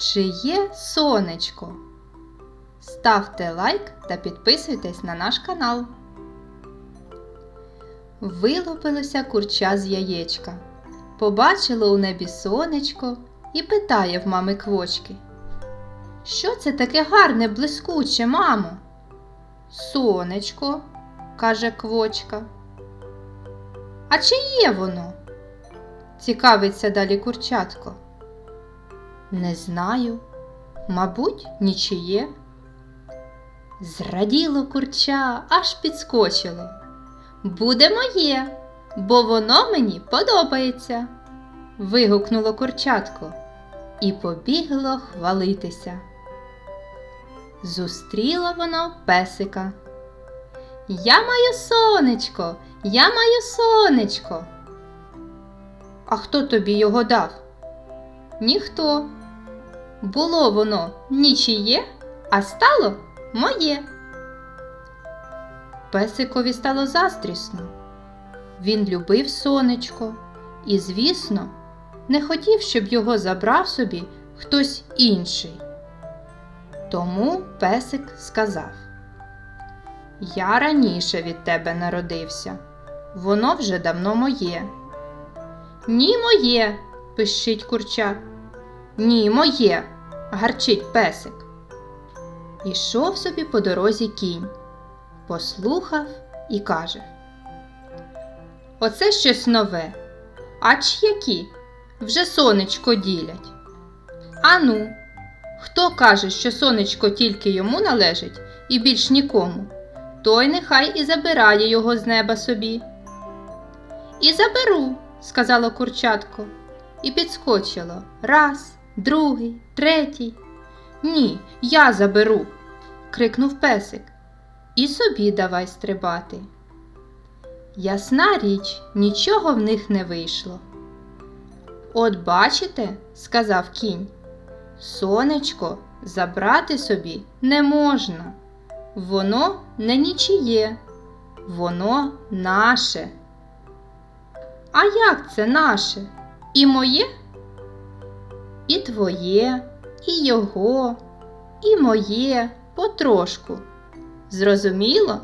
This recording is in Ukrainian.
Чи є сонечко? Ставте лайк та підписуйтесь на наш канал. Вилупилося курча з яєчка. Побачило у небі сонечко і питає в мами квочки. Що це таке гарне, блискуче, мамо? Сонечко, каже квочка. А чи є воно? Цікавиться далі курчатко. Не знаю, мабуть, нічиє. Зраділо курча, аж підскочило. Буде моє, бо воно мені подобається. вигукнуло курчатко і побігло хвалитися. Зустріло воно песика. Я маю сонечко, я маю сонечко. А хто тобі його дав? Ніхто. Було воно нічиє, а стало моє. Песикові стало заздрісно. Він любив сонечко і, звісно, не хотів, щоб його забрав собі хтось інший. Тому песик сказав: Я раніше від тебе народився, воно вже давно моє. Ні, моє, пищить курча. Ні, моє, гарчить песик. Ішов собі по дорозі кінь, послухав і каже: Оце щось нове. Ач які вже сонечко ділять. Ану, хто каже, що сонечко тільки йому належить і більш нікому, той нехай і забирає його з неба собі. І заберу, сказала курчатко, і підскочило раз, другий, третій. Ні, я заберу, крикнув песик. І собі давай стрибати. Ясна річ, нічого в них не вийшло. От бачите, сказав кінь, сонечко забрати собі не можна. Воно не нічиє, воно наше. А як це наше? І моє? І твоє, і його, і моє потрошку. Зрозуміло?